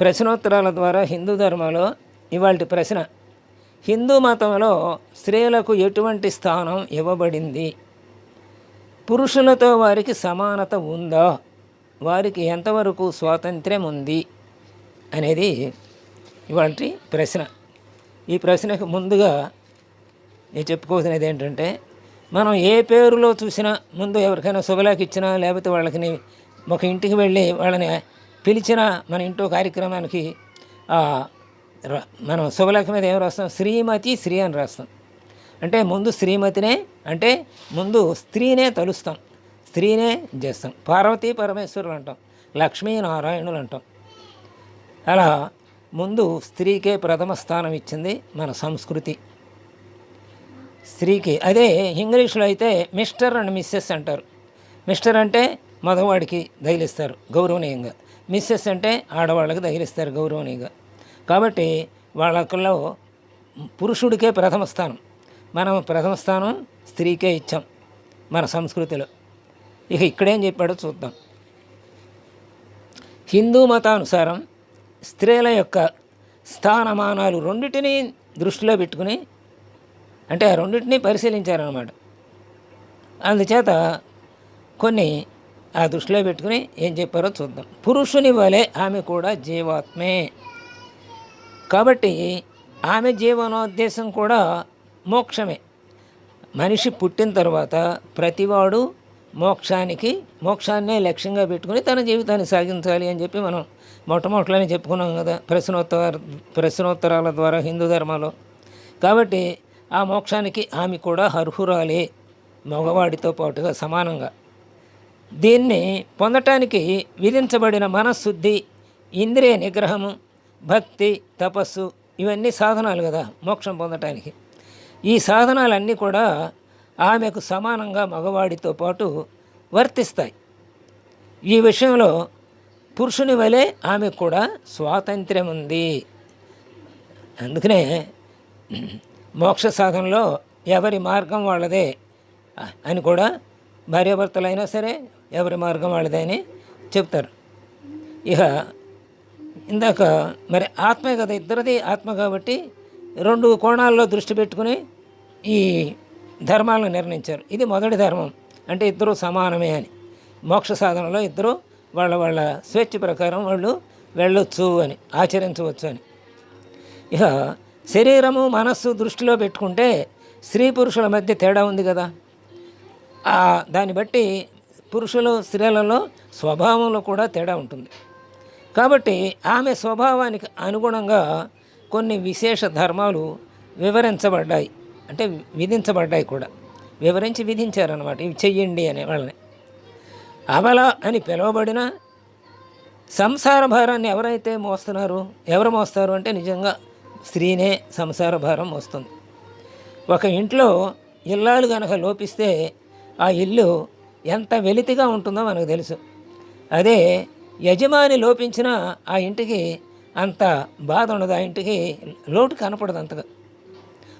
ప్రశ్నోత్తరాల ద్వారా హిందూ ధర్మంలో ఇవాళ ప్రశ్న. హిందూ మతంలో స్త్రీలకు ఎటువంటి స్థానం ఇవ్వబడింది? పురుషులతో వారికి సమానత ఉందా? వారికి ఎంతవరకు స్వాతంత్ర్యం ఉంది? అనేది ఇవాళ ప్రశ్న. ఈ ప్రశ్నకు ముందుగా నేను చెప్పుకోవాల్సినది ఏంటంటే మనం ఏ పేరులో చూసినా ముందు ఎవరికైనా శుభలేఖ ఇచ్చినా లేకపోతే వాళ్ళకి ఒక ఇంటికి వెళ్ళి వాళ్ళని పిలిచిన మన ఇంట్లో కార్యక్రమానికి మనం శుభలక్ష్మి మీద ఏం రాస్తాం? శ్రీమతి శ్రీ అని రాస్తాం. అంటే ముందు శ్రీమతినే అంటే ముందు స్త్రీనే తలుస్తాం. స్త్రీనే చేస్తాం. పార్వతీ పరమేశ్వరులు అంటాం. లక్ష్మీనారాయణులు అంటాం. అలా ముందు స్త్రీకే ప్రథమ స్థానం ఇచ్చింది మన సంస్కృతి. స్త్రీకి అదే ఇంగ్లీష్లో అయితే మిస్టర్ అండ్ మిస్సెస్ అంటారు. మిస్టర్ అంటే మగవాడికి దయలిస్తారు గౌరవనీయంగా. మిస్సెస్ అంటే ఆడవాళ్ళకి తగిలిస్తారు గౌరవనీయంగా. కాబట్టి వాళ్ళలో పురుషుడికే ప్రథమ స్థానం. మనం ప్రథమ స్థానం స్త్రీకే ఇచ్చాం మన సంస్కృతిలో. ఇక ఇక్కడేం చెప్పాడో చూద్దాం. హిందూ మతానుసారం స్త్రీల యొక్క స్థానమానాలు రెండింటినీ దృష్టిలో పెట్టుకుని అంటే ఆ రెండింటినీ పరిశీలించారనమాట అందుచేత కొన్ని ఆ దృష్టిలో పెట్టుకుని ఏం చెప్పారో చూద్దాం. పురుషుని వలె ఆమె కూడా జీవాత్మే. కాబట్టి ఆమె జీవనోద్దేశం కూడా మోక్షమే. మనిషి పుట్టిన తర్వాత ప్రతివాడు మోక్షానికి మోక్షాన్నే లక్ష్యంగా పెట్టుకుని తన జీవితాన్ని సాగించాలి అని చెప్పి మనం మొట్టమొదటిలోనే చెప్పుకున్నాం కదా ప్రశ్నోత్తర ప్రశ్నోత్తరాల ద్వారా హిందూ ధర్మంలో. కాబట్టి ఆ మోక్షానికి ఆమె కూడా అర్హురాలే మగవాడితో పాటుగా సమానంగా. దీన్ని పొందటానికి విధించబడిన మనశుద్ధి ఇంద్రియ నిగ్రహము భక్తి తపస్సు ఇవన్నీ సాధనాలు కదా మోక్షం పొందటానికి. ఈ సాధనాలన్నీ కూడా ఆమెకు సమానంగా మగవాడితో పాటు వర్తిస్తాయి. ఈ విషయంలో పురుషుని వలె ఆమెకు కూడా స్వాతంత్ర్యం ఉంది. అందుకనే మోక్ష సాధనలో ఎవరి మార్గం వాళ్ళదే అని కూడా భార్యాభర్తలైనా సరే ఎవరి మార్గం వాళ్ళదని చెప్తారు. ఇక ఇందాక మరి ఆత్మే కదా ఇద్దరిది ఆత్మ కాబట్టి రెండు కోణాల్లో దృష్టి పెట్టుకుని ఈ ధర్మాలను నిర్ణయించారు. ఇది మొదటి ధర్మం. అంటే ఇద్దరు సమానమే అని. మోక్ష సాధనలో ఇద్దరు వాళ్ళ వాళ్ళ స్వేచ్ఛ ప్రకారం వాళ్ళు వెళ్ళొచ్చు అని ఆచరించవచ్చు అని. ఇక శరీరము మనస్సు దృష్టిలో పెట్టుకుంటే స్త్రీ పురుషుల మధ్య తేడా ఉంది కదా. దాన్ని బట్టి పురుషులు స్త్రీలలో స్వభావంలో కూడా తేడా ఉంటుంది. కాబట్టి ఆమె స్వభావానికి అనుగుణంగా కొన్ని విశేష ధర్మాలు వివరించబడ్డాయి. అంటే విధించబడ్డాయి కూడా. వివరించి విధించారనమాట ఇవి చెయ్యండి అనే వాళ్ళని. అబల అని పిలువబడిన సంసార భారాన్ని ఎవరైతే మోస్తున్నారు ఎవరు మోస్తారు అంటే నిజంగా స్త్రీనే సంసార భారం మోస్తుంది. ఒక ఇంట్లో ఇల్లాలు కనుక లోపిస్తే ఆ ఇల్లు ఎంత వెలితిగా ఉంటుందో మనకు తెలుసు. అదే యజమాని లోపించిన ఆ ఇంటికి అంత బాధ ఉండదు. ఆ ఇంటికి లోటు కనపడదు అంతగా.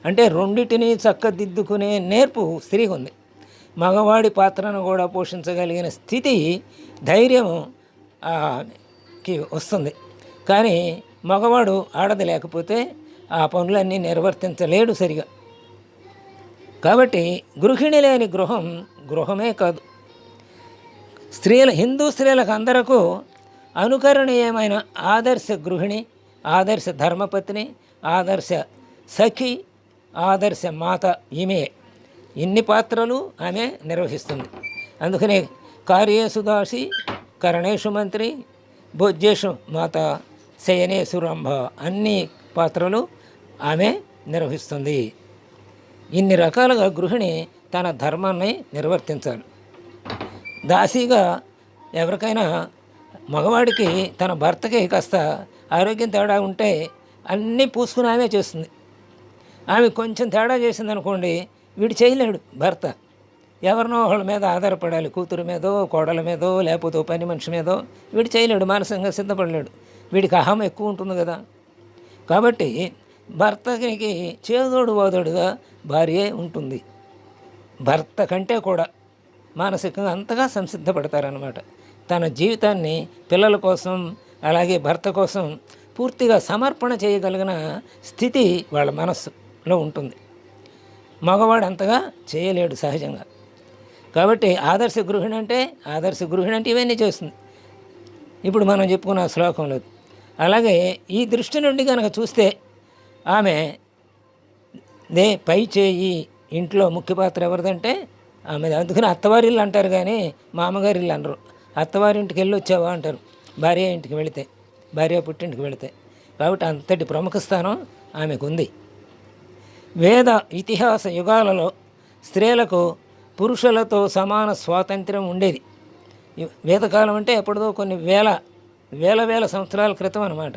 అంటే రెండింటిని చక్కదిద్దుకునే నేర్పు స్త్రీకి ఉంది. మగవాడి పాత్రను కూడా పోషించగలిగిన స్థితి ధైర్యం కి వస్తుంది. కానీ మగవాడు ఆడది లేకపోతే ఆ పనులన్నీ నిర్వర్తించలేడు సరిగా. కాబట్టి గృహిణి లేని గృహం గృహమే కాదు. స్త్రీల హిందూ స్త్రీలకు అందరకు అనుకరణీయమైన ఆదర్శ గృహిణి ఆదర్శ ధర్మపత్ని ఆదర్శ సఖి ఆదర్శ మాత ఈమె. ఇన్ని పాత్రలు ఆమె నిర్వహిస్తుంది. అందుకనే కార్యేషు దాసి కరణేషు మంత్రి భోజ్యేషు మాత శయనేషు రంభ అన్ని పాత్రలు ఆమె నిర్వహిస్తుంది. ఇన్ని రకాలుగా గృహిణి తన ధర్మాన్ని నిర్వర్తించాలి దాసీగా ఎవరికైనా మగవాడికి తన భర్తకి కాస్త ఆరోగ్యం తేడా ఉంటే అన్నీ పూసుకుని ఆమె చేస్తుంది. ఆమె కొంచెం తేడా చేసింది అనుకోండి వీడు చేయలేడు భర్త. ఎవరినో వాళ్ళ మీద ఆధారపడాలి కూతురు మీదో కోడల మీదో లేకపోతే పని మనిషి మీదో వీడు చేయలేడు మానసికంగా సిద్ధపడలేడు. వీడికి అహం ఎక్కువ ఉంటుంది కదా. కాబట్టి భర్తకి చేదోడు వాదోడుగా భార్యే ఉంటుంది. భర్త కంటే కూడా మానసికంగా అంతగా సంసిద్ధపడతారనమాట తన జీవితాన్ని పిల్లల కోసం అలాగే భర్త కోసం పూర్తిగా సమర్పణ చేయగలిగిన స్థితి వాళ్ళ మనస్సులో ఉంటుంది. మగవాడు అంతగా చేయలేడు సహజంగా. కాబట్టి ఆదర్శ గృహిణి అంటే ఆదర్శ గృహిణి అంటే ఇవన్నీ చేస్తుంది. ఇప్పుడు మనం చెప్పుకున్న శ్లోకంలో అలాగే ఈ దృష్టి నుండి కనుక చూస్తే ఆమె దే పై చేయి ఇంట్లో ముఖ్య పాత్ర ఎవరిదంటే ఆమె అందుకని అత్తవారిల్లు అంటారు కానీ మామగారి ఇల్లు అనరు. అత్తవారింటికి వెళ్ళి వచ్చావా అంటారు. భార్య ఇంటికి వెళితే భార్య పుట్టింటికి వెళితే. కాబట్టి అంతటి ప్రముఖ స్థానం ఆమెకు ఉంది వేద ఇతిహాస యుగాలలో స్త్రీలకు పురుషులతో సమాన స్వాతంత్ర్యం ఉండేది. వేదకాలం అంటే ఎప్పుడో కొన్ని వేల వేల వేల సంవత్సరాల క్రితం అన్నమాట.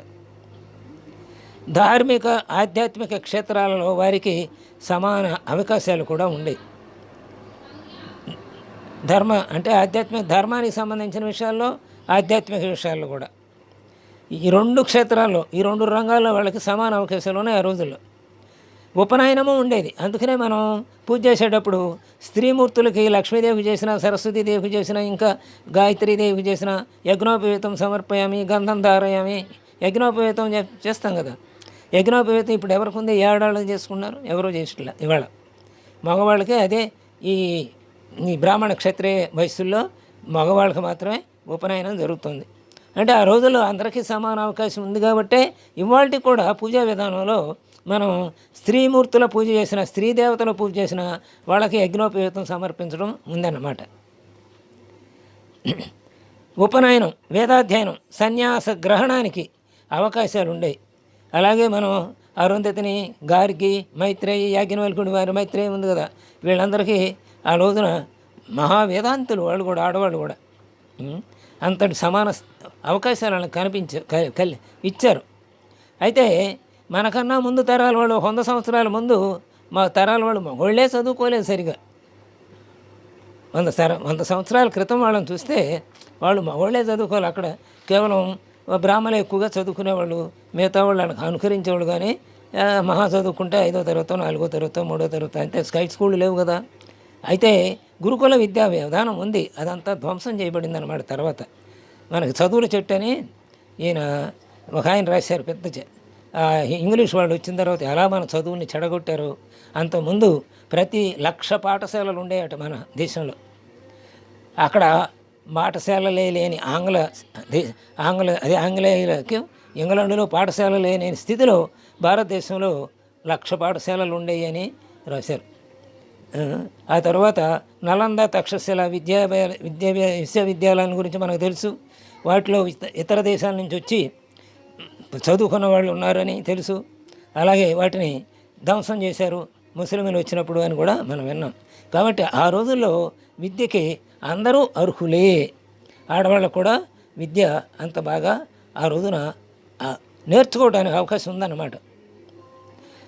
ధార్మిక ఆధ్యాత్మిక క్షేత్రాలలో వారికి సమాన అవకాశాలు కూడా ఉండేవి. ధర్మ అంటే ఆధ్యాత్మిక ధర్మానికి సంబంధించిన విషయాల్లో ఆధ్యాత్మిక విషయాల్లో కూడా. ఈ రెండు క్షేత్రాల్లో ఈ రెండు రంగాల్లో వాళ్ళకి సమాన అవకాశాలు ఉన్నాయి ఆ రోజుల్లో. ఉపనయనము ఉండేది. అందుకనే మనం పూజ చేసేటప్పుడు స్త్రీమూర్తులకి లక్ష్మీదేవికి చేసిన సరస్వతీదేవికి చేసిన ఇంకా గాయత్రీదేవికి చేసిన యజ్ఞోపవేతం సమర్పయామి గంధం ధారయామి యజ్ఞోపవేతం చే- చేస్తాం కదా. యజ్ఞోపవేతం ఇప్పుడు ఎవరికి ఉంది? ఏడాళ్ళు చేసుకున్నారు? ఎవరో చేసిట్లా ఇవాళ. మగవాళ్ళకి అదే ఈ ఈ బ్రాహ్మణ క్షత్రియ వయస్సుల్లో మగవాళ్ళకి మాత్రమే ఉపనయనం జరుగుతుంది. అంటే ఆ రోజుల్లో అందరికీ సమాన అవకాశం ఉంది కాబట్టే ఇవాళకి కూడా పూజా విధానంలో మనం స్త్రీమూర్తుల పూజ చేసిన స్త్రీ దేవతల పూజ చేసిన వాళ్ళకి యజ్ఞోపేతం సమర్పించడం ఉందన్నమాట. ఉపనయనం వేదాధ్యయనం సన్యాస గ్రహణానికి అవకాశాలు ఉండేవి అలాగే మనం అరుంధతిని గారికి మైత్రేయి యాజ్ఞవల్కుడి వారి మైత్రేయి ఉంది కదా వీళ్ళందరికీ ఆ రోజున మహావేదాంతులు వాళ్ళు కూడా ఆడవాళ్ళు కూడా అంతటి సమాన అవకాశాలను అవకాశాలు కనిపించ క- ఇచ్చారు. అయితే మనకన్నా ముందు తరాల వాళ్ళు వంద సంవత్సరాల ముందు మా తరాల వాళ్ళు మగోళ్ళే చదువుకోలేదు సరిగా. వంద తర వంద సంవత్సరాల క్రితం వాళ్ళని చూస్తే వాళ్ళు మగవాళ్ళే చదువుకోవాలి. అక్కడ కేవలం బ్రాహ్మణులు ఎక్కువగా చదువుకునేవాళ్ళు మిగతా వాళ్ళు అనుకరించేవాళ్ళు కానీ మహా చదువుకుంటే ఐదో తరగతో నాలుగో తరగతో మూడో తరగతో అంతే. స్కై స్కూళ్ళు లేవు కదా. అయితే గురుకుల విద్యా విధానం ఉంది. అదంతా ధ్వంసం చేయబడింది అనమాట తర్వాత. మనకి చదువుల చెట్టు అని ఈయన ఒక ఆయన రాశారు పెద్ద చె- ఇంగ్లీష్ వాళ్ళు వచ్చిన తర్వాత ఎలా మన చదువుని చెడగొట్టారు అంతకుముందు ప్రతి లక్ష పాఠశాలలు ఉండేయట మన దేశంలో. అక్కడ పాఠశాలలే లేని ఆంగ్ల ఆంగ్ల అదే ఆంగ్లేయులకి ఇంగ్లాండ్లో పాఠశాల లేని స్థితిలో భారతదేశంలో లక్ష పాఠశాలలు ఉండేవి అని రాశారు. ఆ, తర్వాత నలంద తక్షశిల విద్యా విద్యా విశ్వవిద్యాలయం గురించి మనకు తెలుసు. వాటిలో ఇతర దేశాల నుంచి వచ్చి చదువుకున్న వాళ్ళు ఉన్నారని తెలుసు. అలాగే వాటిని ధ్వంసం చేశారు ముస్లింలు వచ్చినప్పుడు అని కూడా మనం విన్నాం. కాబట్టి ఆ రోజుల్లో విద్యకి అందరూ అర్హులే. ఆడవాళ్ళకు కూడా విద్య అంత బాగా ఆ రోజున నేర్చుకోవడానికి అవకాశం ఉందన్నమాట.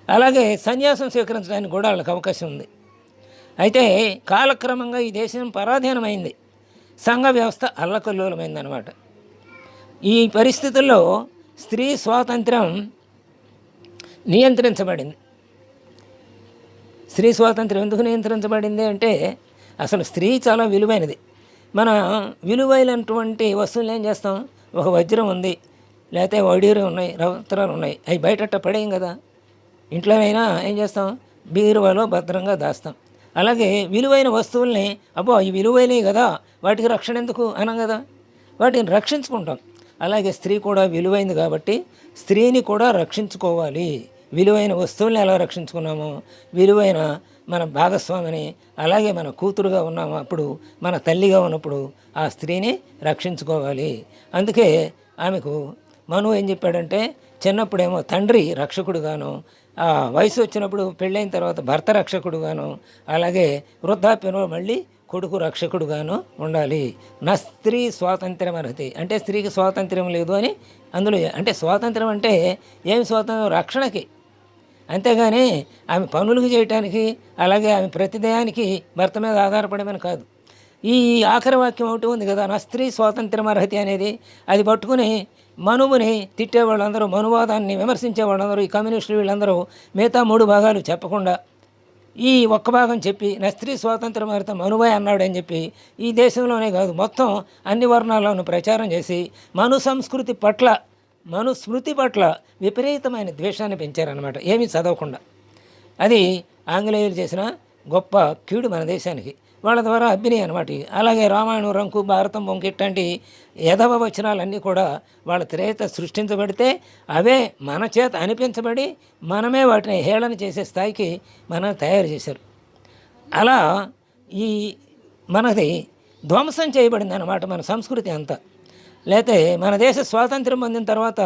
అలాగే సన్యాసం స్వీకరించడానికి కూడా వాళ్ళకి అవకాశం ఉంది. అయితే కాలక్రమంగా ఈ దేశం పరాధీనమైంది. సంఘ వ్యవస్థ అల్లకల్లోలమైందనమాట ఈ పరిస్థితుల్లో స్త్రీ స్వాతంత్రం నియంత్రించబడింది. స్త్రీ స్వాతంత్రం ఎందుకు నియంత్రించబడింది అంటే అసలు స్త్రీ చాలా విలువైనది. మన విలువైనటువంటి వస్తువులు ఏం చేస్తాం? ఒక వజ్రం ఉంది లేకపోతే వడీరు ఉన్నాయి రవత్రాలు ఉన్నాయి అవి బయట పడేయం కదా. ఇంట్లోనైనా ఏం చేస్తాం? బీరువాలో భద్రంగా దాస్తాం. అలాగే విలువైన వస్తువుల్ని అబ్బో ఈ విలువైనవి కదా వాటికి రక్షణ ఎందుకు అనం కదా? వాటిని రక్షించుకుంటాం. అలాగే స్త్రీ కూడా విలువైంది కాబట్టి స్త్రీని కూడా రక్షించుకోవాలి. విలువైన వస్తువుల్ని ఎలా రక్షించుకున్నామో? విలువైన మన భాగస్వామిని అలాగే మన కూతురుగా ఉన్నాము అప్పుడు మన తల్లిగా ఉన్నప్పుడు ఆ స్త్రీని రక్షించుకోవాలి. అందుకే ఆమెకు మను ఏం చెప్పాడంటే చిన్నప్పుడేమో తండ్రి రక్షకుడుగాను వయసు వచ్చినప్పుడు పెళ్ళైన తర్వాత భర్త రక్షకుడుగాను అలాగే వృద్ధాప్యంలో మళ్ళీ కొడుకు రక్షకుడుగాను ఉండాలి. నా స్త్రీ స్వాతంత్ర్యం అర్హతి. అంటే స్త్రీకి స్వాతంత్ర్యం లేదు అని అందులో అంటే స్వాతంత్రం అంటే ఏమి స్వాతంత్రం రక్షణకి. అంతేగాని ఆమె పనులు చేయటానికి అలాగే ఆమె ప్రతిదయానికి భర్త మీద ఆధారపడమని కాదు. ఈ ఆఖరి వాక్యం ఒకటి ఉంది కదా నా స్త్రీ స్వాతంత్రం అర్హతి అనేది. అది పట్టుకుని మనువుని తిట్టే వాళ్ళందరూ మనువాదాన్ని విమర్శించే వాళ్ళందరూ ఈ కమ్యూనిస్టులు వీళ్ళందరూ మిగతా మూడు భాగాలు చెప్పకుండా ఈ ఒక్క భాగం చెప్పి నా స్త్రీ స్వాతంత్ర భారత మనుబాయ్ అన్నాడని చెప్పి ఈ దేశంలోనే కాదు మొత్తం అన్ని వర్ణాల్లోనూ ప్రచారం చేసి మను సంస్కృతి పట్ల మను స్మృతి పట్ల విపరీతమైన ద్వేషాన్ని పెంచారనమాట ఏమీ చదవకుండా. అది ఆంగ్లేయులు చేసిన గొప్ప కీడు మన దేశానికి. వాళ్ళ ద్వారా అభినయం అనమాట అలాగే రామాయణం రంకు భారతం బొంకు ఇట్లాంటి యథవ వచనాలన్నీ కూడా వాళ్ళ త్రేత సృష్టించబడితే అవే మన చేత అనిపించబడి మనమే వాటిని హేళన చేసే స్థాయికి మనం తయారు చేశారు. అలా ఈ మనది ధ్వంసం చేయబడింది అన్నమాట మన సంస్కృతి అంతా. లేతే మన దేశ స్వాతంత్రం పొందిన తర్వాత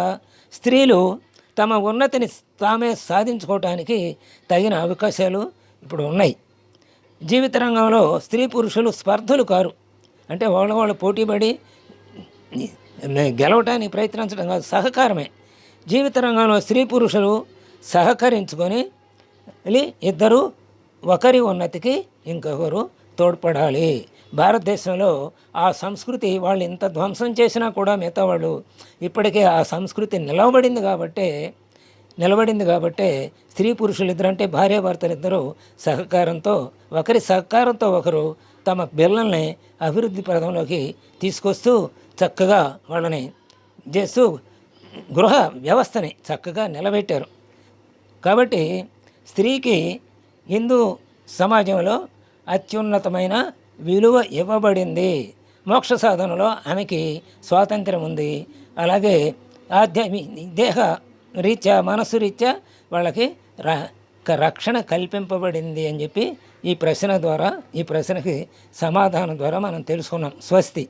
స్త్రీలు తమ ఉన్నతిని తామే సాధించుకోవటానికి తగిన అవకాశాలు ఇప్పుడు ఉన్నాయి. జీవిత రంగంలో స్త్రీ పురుషులు స్పర్ధలు కారు. అంటే వాళ్ళ వాళ్ళు పోటీపడి గెలవటానికి ప్రయత్నించడం కాదు సహకారమే. జీవిత రంగంలో స్త్రీ పురుషులు సహకరించుకొని ఇద్దరు ఒకరి ఉన్నతికి ఇంకొకరు తోడ్పడాలి. భారతదేశంలో ఆ సంస్కృతి వాళ్ళు ఇంత ధ్వంసం చేసినా కూడా మిగతా వాళ్ళు ఇప్పటికే ఆ సంస్కృతి నిలవబడింది కాబట్టే నిలబడింది కాబట్టే స్త్రీ పురుషులు ఇద్దరు అంటే భార్యాభర్తలిద్దరూ సహకారంతో ఒకరి సహకారంతో ఒకరు తమ పిల్లల్ని అభివృద్ధి పథంలోకి తీసుకొస్తూ చక్కగా వాళ్ళని చేస్తూ గృహ వ్యవస్థని చక్కగా నిలబెట్టారు. కాబట్టి స్త్రీకి హిందూ సమాజంలో అత్యున్నతమైన విలువ ఇవ్వబడింది. మోక్ష సాధనలో ఆమెకి స్వాతంత్రం ఉంది. అలాగే ఆధ్యాత్మి దేహ రీత్యా మనసు రీత్యా వాళ్ళకి ర క- రక్షణ కల్పింపబడింది అని చెప్పి ఈ ప్రశ్న ద్వారా ఈ ప్రశ్నకి సమాధానం ద్వారా మనం తెలుసుకున్నాం. స్వస్తి.